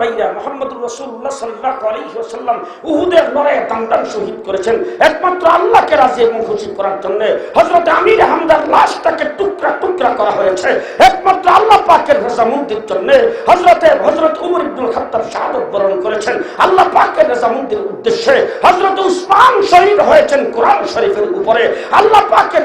ভাইরা মোহাম্মদ রসুল্লাহ সাল্লাহ আলহিহাল্লাম উহুদের লড়াইয়ে দামদান শহীদ করেছেন। একমাত্র আল্লাহকে রাজি এবং খুশি করার জন্য হজরত আমির হামদার লাশটাকে টুকরা টুকরা করা হয়েছে। একমাত্র আল্লাহ পাকের জন্য হজরতে হজরত উমর শাহাদত বরণ করেছেন। আল্লাহ পাকের উদ্দেশ্যে হজরত উসমান শহীদ হয়েছেন কোরআন শরীফের উপরে। আল্লাহ পাকের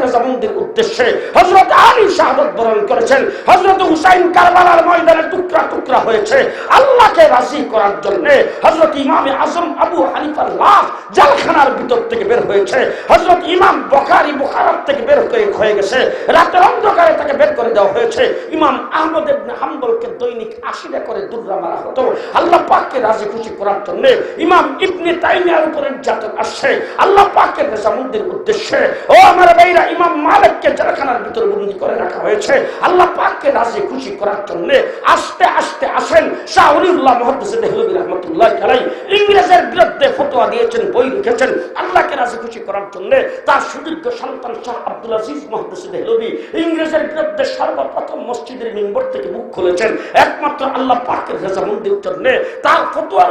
উদ্দেশ্যে হজরত আলী শাহাদত বরণ করেছেন। হজরত হুসাইন কারবালার ময়দানে টুকরা টুকরা হয়েছে। আল্লাহকে রাজি করার জন্য হজরত ইমামে আজম আবু হানিফার লাশ জালখানার ভিতর থেকে বের হয়েছে। হজরত ইমাম বখারি বুখারাত থেকে বের হয়ে গেছে। রাতের অন্ধকারে তাকে বের করে দেওয়া হয়েছে। ইমাম আহমদ ইবনে হাম্বলকে দৈনিক আশিটা করে দুর্রা মারা হতো। আল্লাহ পাককে রাজি খুশি করার জন্য ইমাম ইবনে তাইমিয়ার উপরে নির্যাতন আসছে। আল্লাহ পাকের রেজামুদ্দির উদ্দেশ্যে, ও আমার ভাইরা, ইমাম মালিককে জালখানার ভিতরে বন্দি করে রাখা হয়েছে। আল্লাহ পাককে রাজি খুশি করার জন্য আস্তে আস্তে আসেন শাহ একমাত্র আল্লাহ পাকের জন্য তার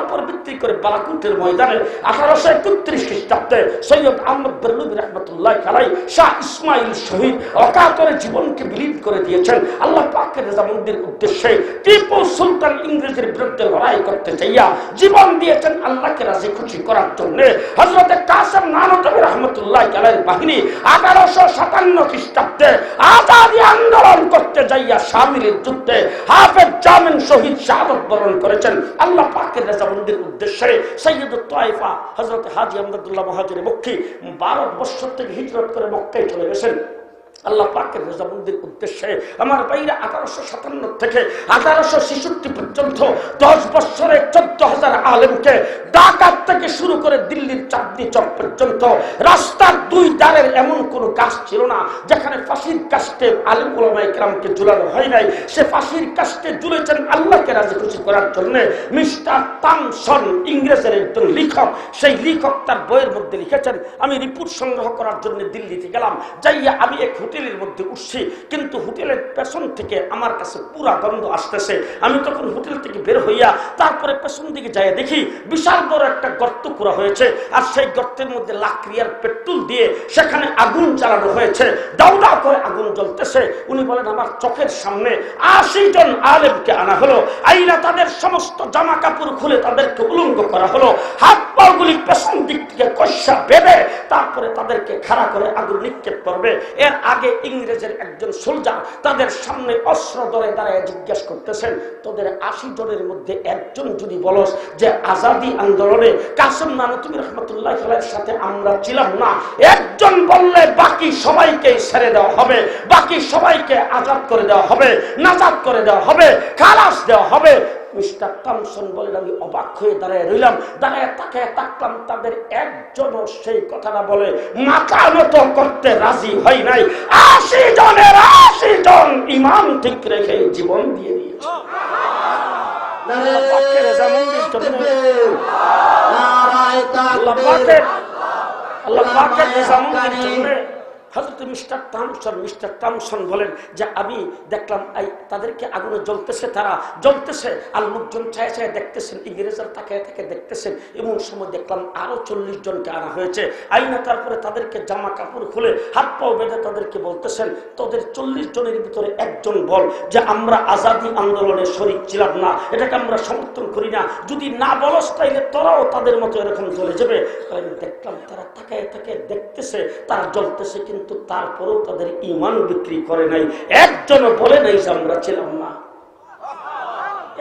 উপর ভিত্তি করে বালাকুটের ময়দানে আঠারোশো একত্রিশ খ্রিস্টাব্দে সৈয়দ রহমতুল্লাহ শাহ ইসমাইল শহীদ জীবনকে বিলীন করে দিয়েছেন। আল্লাহ পাকের রেজামন্দির উদ্দেশ্যে টিপু সুলতান ইংরেজের বিরুদ্ধে লড়াই করতে চাইয়া জীবন দিয়েছেন আল্লাহকে রাজি খুশি করার জন্য। হজরতে কাসেম নানতবী রহমতুল্লাহ খালাইয়ের বাহিনী আঠারোশো সাতান্ন খ্রিস্টাব্দে আজাদি আন্দোলন করতে যাইয়া শামিলের যুদ্ধে হাফেজ জামিন শহীদ শাহাদত বরণ করেছেন। আল্লাহ পাকের রেজামন্দির উদ্দেশ্যে সৈয়দ তোয়াইফা হজরত হাজি আহমদুল্লাহ মহাজির মক্কি ভারত বৎসর থেকে হিজরত করে মক্কায় চলে গেছেন। আল্লাহ পাকের রেজামন্দির উদ্দেশ্যে আমার বাইরে আঠারোশো সাতান্ন থেকে আঠারোশো ছেষট্টি পর্যন্ত দশ বৎসরে চোদ্দ হাজার আলেমকে ডাকাত থেকে শুরু করে দিল্লির চাঁদনি চক পর্যন্ত, রাস্তার দুই দ্বারের এমন কোনো গাছ ছিল না যেখানে ফাঁসির কাস্টে আলিম ওলামাই ক্রামকে ঝুলানো হয় নাই। সে ফাঁসির কাস্টে ঝুলেছেন আল্লাহকে রাজি খুশি করার জন্য মিস্টার তামসন ইংরেজের একজন লেখক। সেই লেখক তার বইয়ের মধ্যে লিখেছেন, আমি রিপোর্ট সংগ্রহ করার জন্য দিল্লিতে গেলাম। যাইয়া আমি এক হোটেলের মধ্যে উঠছি, কিন্তু হোটেলের পেছন থেকে আমার কাছে পুরা গন্ধ আসতেছে। আমি তখন হোটেল থেকে বের হইয়া তারপরে পেছন দিকে যাই দেখি বিশাল বড় একটা গর্ত করা হয়েছে, আর সেই গর্তের মধ্যে লাকড়িয়ার পেট্রোল দিয়ে সেখানে আগুন চালানো হয়েছে। দাউদা করে আগুন জ্বলতেছে। উনি বলেন, আমার চোখের সামনে আশি জন আলেমকে আনা হলো। আইনা তাদের সমস্ত জামা কাপড় খুলে তাদেরকে উলঙ্গ করা হলো। হাত পাগুলি পেছন দিক থেকে কষা বেঁধে তারপরে তাদেরকে খাড়া করে আগুন নিক্ষেপ করবে। এর আগে ইংরেজের একজন সোলজার তাদের সামনে অস্ত্র ধরে দাঁড়ায় জিজ্ঞেস করতেছেন, তোদের আশি জনের মধ্যে একজন যদি বলস যে আজাদি আন্দোলনে কাসম নানতুবি রহমতুল্লাহ খেলার সাথে আমরা ছিলাম না, একজন বললে বাকি সবাইকে ছেড়ে দেওয়া হবে, বাকি সবাইকে আজাদ করে দেওয়া হবে, নাজাদ করে দেওয়া হবে, খালাস দেওয়া হবে মিস্টার টমসন বললেন আমি অবাক হয়ে দাঁড়ায় রইলাম। দাঁড়ায় তাকে তাকলাম তাদের একজনও সেই কথাটা বলে মাথা নত করতে রাজি হয় নাই। আশি জনের আশি জন ইমান ঠিক রেখে জীবন দিয়ে দিয়েছে। আল্লাহ পাকের আল্লাহ পাকের জন্য হজরত মিস্টার টামসন মিস্টার টামসন বলেন যে, আমি দেখলাম, এই তাদেরকে আগুনে জ্বলতেছে তারা, জ্বলতেছে। আর লোকজন ছায় ছায় দেখতেছেন, ইংরেজরা তাকে তাকে দেখতেছেন। এমন সময় দেখলাম আরও চল্লিশ জনকে আনা হয়েছে। আইনা তারপরে তাদেরকে জামা কাপড় খুলে হাত পাও বেঁধে তাদেরকে বলতেছেন, তোদের চল্লিশ জনের ভিতরে একজন বল যে, আমরা আজাদি আন্দোলনে শরিক ছিলাম না। এটাকে আমরা সমর্থন করি না। যদি না বলস তাইলে তোরাও তাদের মতো এরকম জ্বলে যাবে। দেখলাম, তারা তাকায় তাকায় দেখতেছে, তারা জ্বলতেছে, কিন্তু তারপরেও তাদের ইমান বিক্রি করে নাই। একজনও বলে নাই যে আমরা ছিলাম না।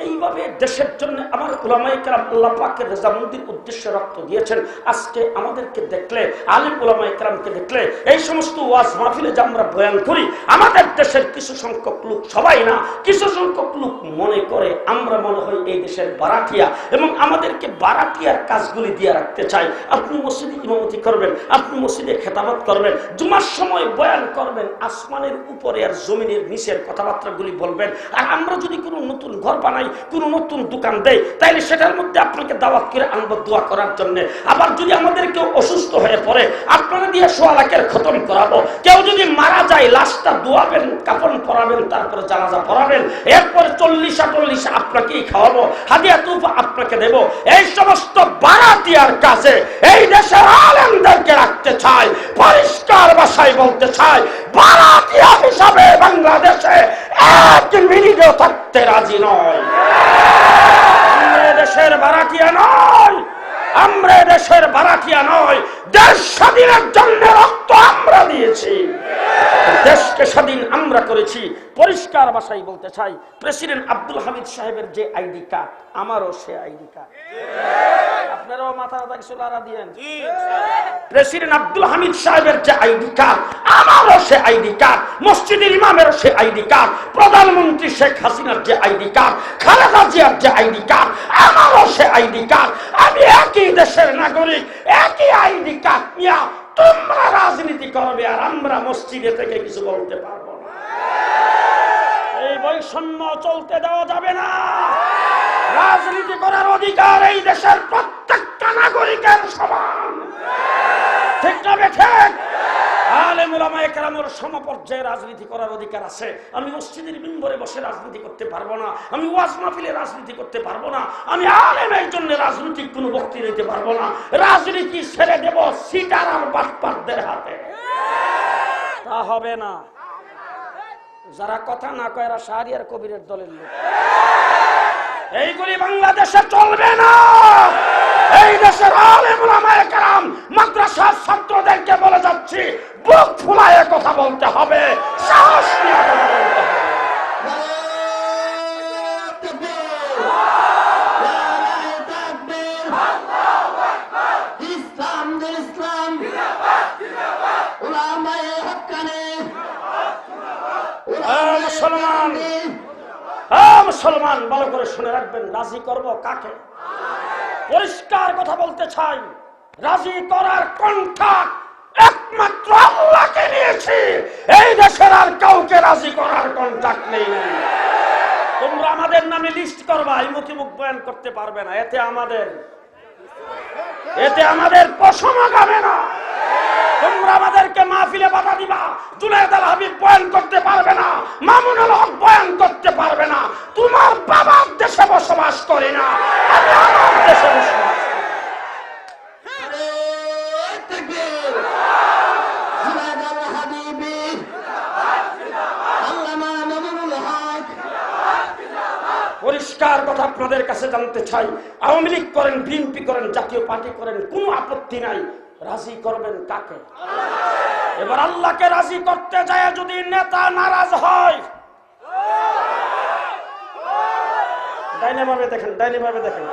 এইভাবে দেশের জন্য আমার উলামাই কালাম আল্লাহ পাকের রেজামন্দির উদ্দেশ্যে রক্ত দিয়েছেন। আজকে আমাদেরকে দেখলে, আলিম উলামাই কালামকে দেখলে, এই সমস্ত ওয়াজ মাহফিলে যে আমরা বয়ান করি, আমাদের দেশের কিছু সংখ্যক লোক সবাই না, কিছু সংখ্যক লোক মনে করে আমরা মনে হয় এই দেশের বারাটিয়া এবং আমাদেরকে বারাটিয়ার কাজগুলি দিয়ে রাখতে চাই। আপনি মসজিদে ইমামতি করবেন, আপনি মসজিদে খেতাবাত করবেন, জুমার সময় বয়ান করবেন, আসমানের উপরে আর জমিনের নিচের কথাবার্তাগুলি বলবেন। আর আমরা যদি কোনো নতুন ঘর বানাই কোন নতুন দোকান দেয় তাইলে সেটার মধ্যে আপনাকে দাওয়াত করে আনব দোয়া করার জন্য। আবার যদি আমাদের কেউ অসুস্থ হয়ে পড়ে, আপনারা দিয়ে সোয়ালাকের খতম করাবো। কেউ যদি মারা যায়, লাশটা দোয়াবেন কাপড় পরাবেন, তারপরে জানাজা পড়াবেন, এরপরে চল্লিশ আটল্লিশ আপনাকেই খাওয়াবো, হাদিয়া তুফা আপনাকে দেব। এই সমস্ত বারাতিয়ার কাছে এই দেশের আলেমদেরকে রাখতে চাই, পরিষ্কার ভাষায় বলতে চাই বারাতিয়া হিসাবে বাংলাদেশে এক মিনিটও থাকতে রাজি নয়। দেশের বারাটিয়া নয়। আমরা দেশের বারাটিয়া নয় দেশ স্বাধীনের জন্য রক্ত আমরা দিয়েছি। দেশকে স্বাধীন আমরা করেছি। পরিষ্কার ভাষায় বলতে চাই প্রেসিডেন্ট আব্দুল হামিদ সাহেবের যে আইডি কার্ড আমারও সে আইডি কার্ড। আপনারাও মাথা মাথা কিছু লাড়া দিয়েন। প্রেসিডেন্ট আব্দুল হামিদ সাহেবের যে আইডি কার্ড আমারও সে আইডি কার্ড। মসজিদের ইমামেরও সে আইডি কার্ড, প্রধানমন্ত্রী শেখ হাসিনার যে আইডি কার্ড, খালেদা জিয়ার যে আইডি কার্ড, আমারও সে আইডি কার্ড। আমি একই দেশের নাগরিক, একই আইডি কার্ড নিয়ে তোমরা রাজনীতি করবে আর আমরা মসজিদে থেকে কিছু বলতে পারব না। এই বৈষম্য চলতে দেওয়া যাবে না। রাজনীতি করার অধিকার এই দেশের প্রত্যেকটা নাগরিকের সমান। ঠিক না ঠিক? রাজনীতি করার অধিকার আছে। আমি বসে রাজনীতি করতে পারব না। আমি ওয়াজ রাজনীতি করতে পারব না। আমি দিতে পারব না। রাজনীতি তা হবে না। যারা কথা না কয় এরা শাহরিয়ার কবিরের দলের লোক। এইগুলি বাংলাদেশে চলবে না। এই দেশের কারাম মাদ্রাসার ছাত্রদেরকে বলে যাচ্ছি বুক ফুলায় কথা বলতে হবে, সাহস নিয়ে বলতে হবে। মুসলমান মুসলমান, ভালো করে শুনে রাখবেন, রাজি করব কাকে? পরিষ্কার কথা বলতে চাই, রাজি করার কণ্ঠা একমাত্র আল্লাহকে নিয়েছি। এই দেশের আর কাউকে রাজি করার কন্ট্রাক্ট নেই। তোমরা আমাদের নামে লিস্ট করবা, এই মুখে মুখ বয়ান করতে পারবে না। এতে আমাদের এতে আমাদের পশম আগাবে না। তোমরা আমাদেরকে মাহফিলে বাধা দিবা। জুনায়দ আল হাবিব বয়ান করতে পারবে না। মামুনুল হক বয়ান করতে পারবে না। তোমার বাবার দেশে বসবাস করে না। আমি আমার দেশে বসবাস করি। তাকবীর জিনাদ আল হাবিবি আল্লামা মামুনুল হক পরিষ্কার কথা আপনাদের কাছে জানতে চাই। আওয়ামী লীগ করেন, বিএনপি করেন, জাতীয় পার্টি করেন, কোনো আপত্তি নাই। রাজি করবেন কাকে? এবার আল্লাহকে রাজি করতে যায় যদি নেতা নারাজ হয়। ডাইনে ভাবে দেখেন, ডাইনে ভাবে দেখেন।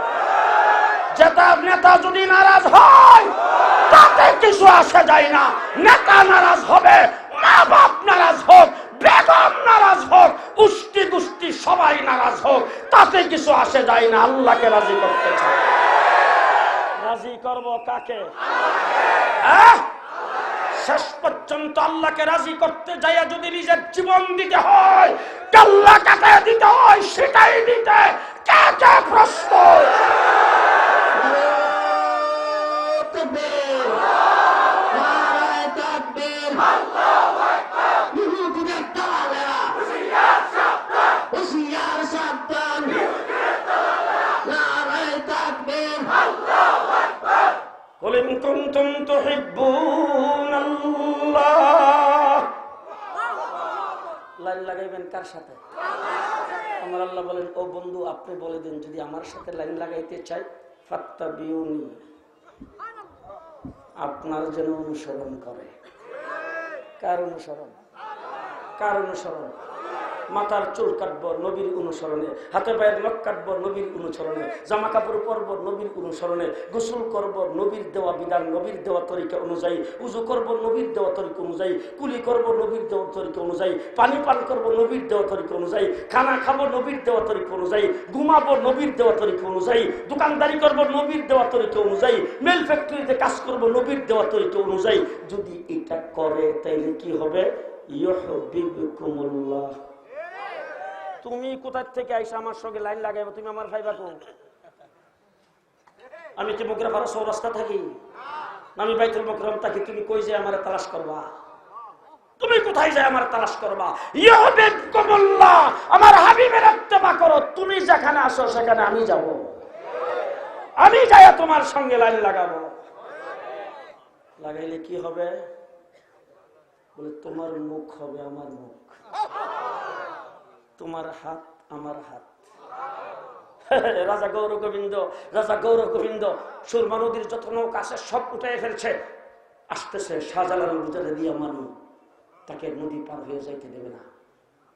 যেটা নেতা যদি নারাজ হয়, তাতে কিছু আসে যায় না। নেতা নারাজ হবে মা বাপ নারাজ হোক, বেগম নারাজ হোক উষ্টি গুষ্টি সবাই নারাজ হোক। তাতে কিছু আসে যায় না, আল্লাহকে রাজি করতে চায়। রাজি করব কাকে? শেষ পর্যন্ত আল্লাহকে রাজি করতে যাইয়া যদি নিজের জীবন দিতে হয়, কাল্লা কাটায় দিতে হয়, সেটাই দিতে কে কে প্রস্তুত كنتم تحبون الله লাইন লাগাইবেন কার সাথে আমার আল্লাহ বলেন ও বন্ধু আপনি বলে দিন যদি আমার সাথে লাইন লাগাইতে চাই ফাত্তা বিউনি আপনার যেন অনুসরণ করে কার অনুসরণ কার অনুসরণ মাথার চুল কাটবো নবীর অনুসরণে, হাতে পায়ের নখ কাটবো নবীর অনুসরণে জামা কাপড় পরবো নবীর অনুসরণে, গোসল করব নবীর দেওয়া বিধান, নবীর দেওয়া তরিকা অনুযায়ী, উজু করব নবীর দেওয়া তরিকা অনুযায়ী, কুলি করব নবীর দেওয়া তরিকা অনুযায়ী, পানি পান করব নবীর দেওয়া তরিকা অনুযায়ী, খানা খাব নবীর দেওয়া তরিকা অনুযায়ী, ঘুমাবো নবীর দেওয়া তরিকা অনুযায়ী, দোকানদারি করব নবীর দেওয়া তরিকা অনুযায়ী, মেল ফ্যাক্টরিতে কাজ করব নবীর দেওয়া তরিকা অনুযায়ী, যদি এটা করে তাইলে কি হবে? ইয়হবিবকুমুল্লাহ তুমি কোথার থেকে আইসা আমার সঙ্গে লাইন লাগাইবো? তুমি আমার ভাই বাবু আমি কি ভালো সৌরাস্তা থাকি? আমি বাইতুল মকরম থাকি, তুমি কই যে আমার তালাশ করবা? তুমি কোথায় যায় আমার তালাশ করবা? ইহবিব কবুল্লাহ আমার হাবিবের ইত্তেবা করো, তুমি যেখানে আসো সেখানে আমি যাব। আমি যাই তোমার সঙ্গে লাইন লাগাবো। লাগাইলে কি হবে? বলে, তোমার মুখ হবে আমার মুখ। তোমার হাত আমার হাত। রাজা গৌর গোবিন্দ, রাজা গৌর গোবিন্দ, সুরমা নদীর যত নৌকা আছে সব উঠে ফেলছে। আসতেছে শাহজালাল বুঝাতে দিয়ে মানু তাকে নদী পার হয়ে যাইতে দেবে না।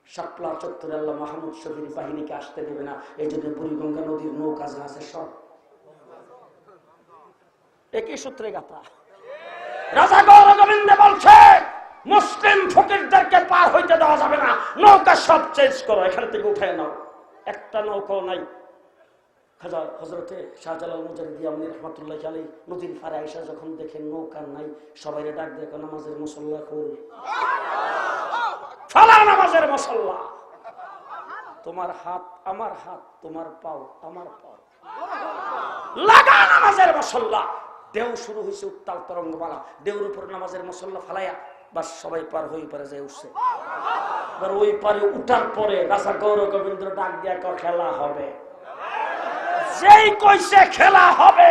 শাপলা চত্বরে আল্লাহ মাহমুদ শফির বাহিনীকে আসতে দেবে না। এই জন্য বুড়িগঙ্গা নদীর নৌকা যা আছে সব। একই সূত্রে গাথা। রাজা গৌর গোবিন্দ বলছে মুসলিম ফকিরদেরকে পার হইতে দেওয়া যাবে না। নৌকা সব চেঞ্জ করো, এখান থেকে উঠে নাও। একটা নৌকাও নাই। খাজা হজরতে শাহজালাল মুজাহিদি আমনি রহমতুল্লাহ আলী নদীর পারে আইসা যখন দেখে নৌকা নাই সবাই ডাক দেখো নামাজের মুসল্লা খুল ফালা নামাজের মুসল্লা। তোমার হাত আমার হাত, তোমার পাও আমার পাও। লাগা নামাজের মশল্লা দেও শুরু হয়েছে উত্তাল তরঙ্গমালা। দেউর উপর নামাজের মশল্লা ফালাইয়া বাস সবাই পার হয়ে পারে যায় উঠছে। ওই পারে উঠার পরে রাজা গৌর গোবিন্দ্র ডাক দিয়া কয়, খেলা হবে। যেই কইছে খেলা হবে।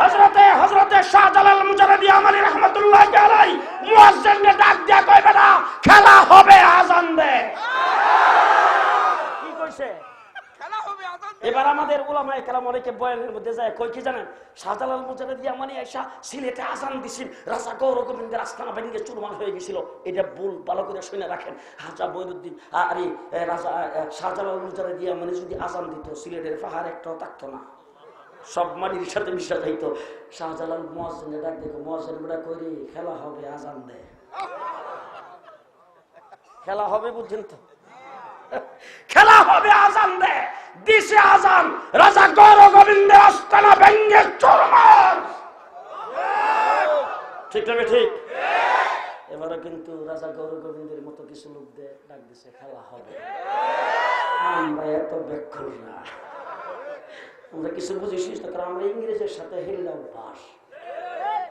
হজরতে হজরতে শাহজালাল মুজারদি আমালি রহমতুল্লাহ আলাই মুয়াজ্জিনকে ডাক দিয়া কইবে না খেলা হবে আজান দে কি কইছে এবার আমাদের ওলামা একরাম অনেকে বয়ানের মধ্যে যায় কই কি জানেন? শাহজালাল মুজাহিদ ইয়ামানি আয়সা সিলেটে আজান দিছিল, রাজা গৌর গোবিন্দের আস্থানা বাহিনীকে চুরমান হয়ে গেছিল। এটা ভুল, ভালো করে শুনে রাখেন। হাজা বৈরুদ্দিন আরে রাজা শাহজালাল মুজাহিদ ইয়ামানি যদি আজান দিত, সিলেটের পাহাড় একটাও থাকতো না। সব মাটির সাথে মিশা যাইতো। শাহজালাল মহাজনে ডাক দেখো মহাজন বেড়া করি খেলা হবে আজান দে। খেলা হবে বুঝছেন তো? খেলা হবে আজান দে, দিছে আজান। রাজা গৌর গোবিন্দের আস্তানা ভেঙ্গে চরমার। ঠিক তবে ঠিক এবারে কিন্তু রাজা গৌর গোবিন্দের মতো কিছু লোক ডাক দিছে, খেলা হবে। আমরা এত ব্যাখ্যা না। আমরা কিছু বুঝিস না, কারণ আমরা ইংরেজের সাথে হেললে অভ্যাস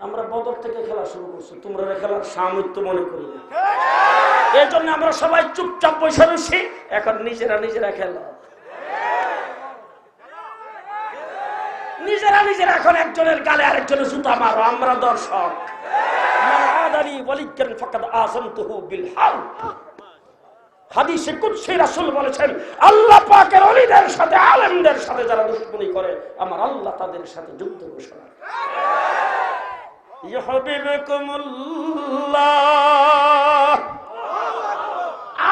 আমরা বদর থেকে খেলা শুরু করছি, তোমরা খেলার সামর্থ্য মনে করি না। এই জন্য আমরা সবাই চুপচাপ বসে রয়েছি। এখন নিজেরা নিজেরা খেল। নিজেরা নিজেরা এখন একজনের গালে আরেকজনের জুতা মারো, আমরা দর্শক। বলেছেন, আল্লাহ সাথে, আলেমদের সাথে যারা করে, আমার আল্লাহ তাদের সাথে যুদ্ধ ঘোষণা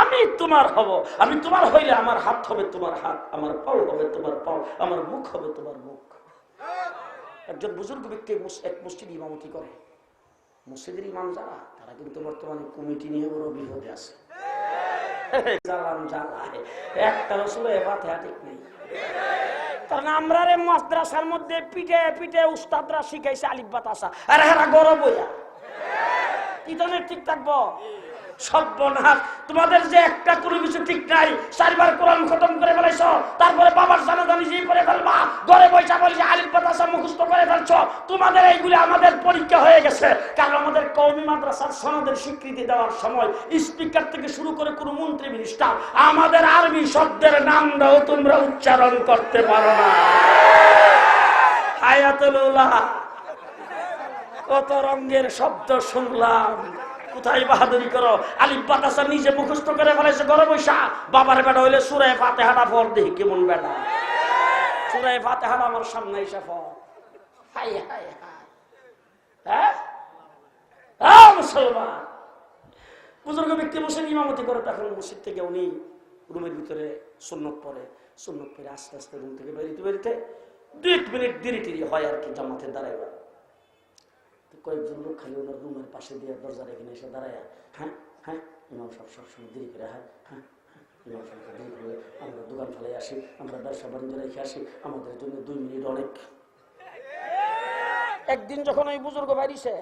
আমি তোমার হব। আমি তোমার হইলে আমার হাত হবে তোমার হাত, আমার পাও হবে তোমার পাও, আমার মুখ হবে তোমার মুখ। একজন বুজুর্গ ব্যক্তি এক মসজিদ ইমামতি করে। মসজিদের ইমাম যারা, তারা কিন্তু বর্তমানে কমিটি নিয়ে বড় বিপদে আছে। ঠিক থাকব? সর্বনাশ। তোমাদের যে একটা কোনো কিছু ঠিক নাই, চারবার কোরআন খতম করে ফেলেছ, তারপরে বাবার জানাজা নিজেই করে ফেলবা, ঘরে বৈশা বলছে আলিফ বাতাসা মুখস্থ করে ফেলছ। তোমাদের এইগুলি আমাদের পরীক্ষা হয়ে গেছে। কারণ আমাদের কৌমি মাদ্রাসার সনদের স্বীকৃতি দেওয়ার সময় স্পিকার থেকে শুরু করে কোনো মন্ত্রী মিনিস্টার আমাদের আরবি শব্দের নামটাও তোমরা উচ্চারণ করতে পারো না। হায়াতুল উলাহ, কত রঙের শব্দ শুনলাম। কোথায় বাহাদুরি করো? আলিফ বাতাসা নিজে মুখস্থ করে ফেলেছে ঘরে বৈশা। বাবার বেটা হইলে সুরায় ফাতে হাঁটা ফর দেখি কেমন বেটা। সুরায় ফাতে হাঁটা আমার সামনে এসে ফর হাই হাই হ্যাঁ। হ্যাঁ, করে থেকে উনি ভিতরে সুন্নত সুন্নত আস্তে আস্তে থেকে বেরিতে মিনিট হয় আর কয়েকজন লোক খালি ওনার রুমের পাশে দিয়ে দরজা রেখে এসে দাঁড়ায় হ্যাঁ হ্যাঁ। ইমাম সব সবসময় দেরি করে হ্যাঁ হ্যাঁ হ্যাঁ, ইমাম সাহেব দেরি করে আমরা দোকান ফেলে আসি আমরা ব্যবসা বাণিজ্য রেখে আসি আমাদের জন্য দুই মিনিট অনেক। একদিন যখন ওই বুজুর্গ বাইরিছে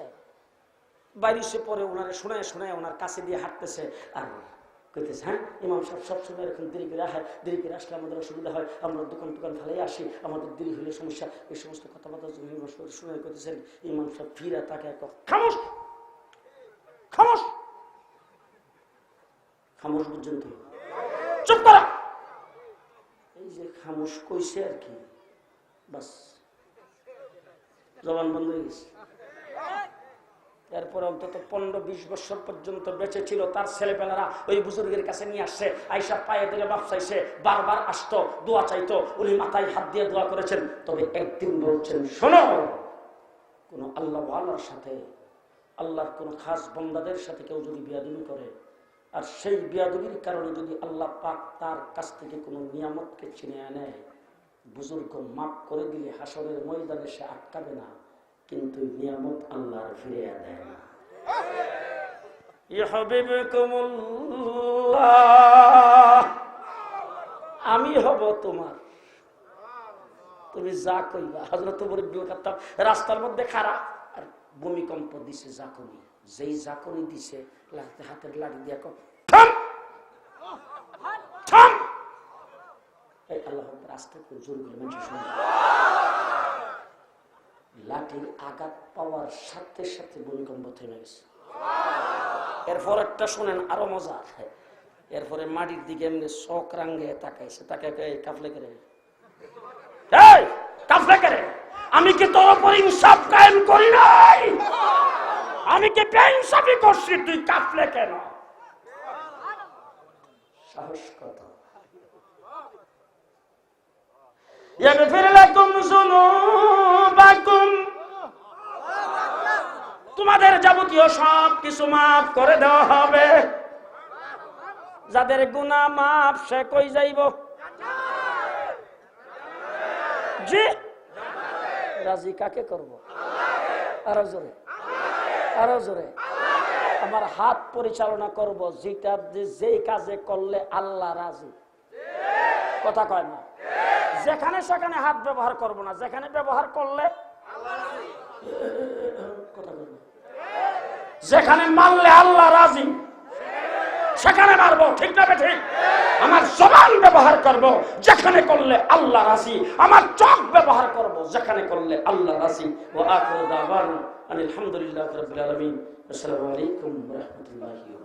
বাইরিছে পরে ওনারে শোনায় শোনায় ওনার কাছে দিয়ে হাঁটতেছে আর কইতেছে হ্যাঁ ইমাম সাহেব সবসময় এরকম দেরি করে আহে, দেরি করে আসলে আমাদের অসুবিধা হয়, আমরা দোকান টোকান ফেলে আসি, আমাদের দেরি হলে সমস্যা। এই সমস্ত কথাবার্তা ইমাম সাহেব শুনে করতেছেন ইমাম সাহেব ফিরে তাকে খামোশ খামোশ খামোশ পর্যন্ত, চুপ করা। এই যে খামোশ কইছে আর কি, বাস, জবান বন্ধ হয়ে গেছে। এরপর অন্তত পনেরো বিশ বছর পর্যন্ত বেঁচে ছিল তার ছেলেপেলারা ওই বুজুর্গের কাছে নিয়ে আসছে। আইসা পায়ে দিলে বাপ বারবার আসতো, দোয়া চাইতো, উনি মাথায় হাত দিয়ে দোয়া করেছেন। তবে একদিন বলছেন, শোনো, কোন আল্লাহ আল্লাহর সাথে, আল্লাহর কোন খাস বন্দাদের সাথে কেউ যদি বিয়াদুমি করে, আর সেই বিয়াদুমির কারণে যদি আল্লাহ পাক তার কাছ থেকে কোনো নিয়ামতকে ছিনে আনে, বুজুর্গ মাফ করে দিলে হাসরের ময়দানে সে আটকাবে না। কিন্তু নিয়ামত আল্লাহর ফিরে দেয় না। আমি হব তোমার। তুমি যা কইবা হজরত রাস্তার মধ্যে খারাপ আর ভূমিকম্প দিছে জাকনি যেই জাকনি দিছে হাতের লাঠি দিয়া কম আল্লাহ রাস্তা জোর করে মানুষ লাঠির আঘাত পাওয়ার সাথে সাথে ভূমিকম্প থেমে গেছে। এরপর একটা শোনেন, আরও মজা এরপরে মাটির দিকে এমনি শখ রাঙ্গে তাকাইছে তাকে কাফলে করে কাফলে করে আমি কি তোর উপর ইনসাফ কায়েম করি নাই? আমি কি বেইনসাফি করছি? তুই কাফলে কেন? সাহস কত? يغفر لكم ذنوبكم তোমাদের যাবতীয় সব কিছু মাফ করে দেওয়া হবে যাদের গুনাহ মাফ সে কই যাইব জি রাজি কাকে করব আরো জোরে আরো জোরে আমার হাত পরিচালনা করব যেটা যে- যেই কাজে করলে আল্লাহ রাজি কথা কয় না যেখানে সেখানে হাত ব্যবহার করব না। যেখানে ব্যবহার করলে। যেখানে মারলে আল্লাহ রাজি, সেখানে মারবো, ঠিক না ঠিক আমার জবান ব্যবহার করব, যেখানে করলে আল্লাহ রাজি। আমার চোখ ব্যবহার করব, যেখানে করলে আল্লাহ রাজি। ও আখির দাওয়ানা আলহামদুলিল্লাহ আসসালামু আলাইকুম রাহমাতুল্লাহি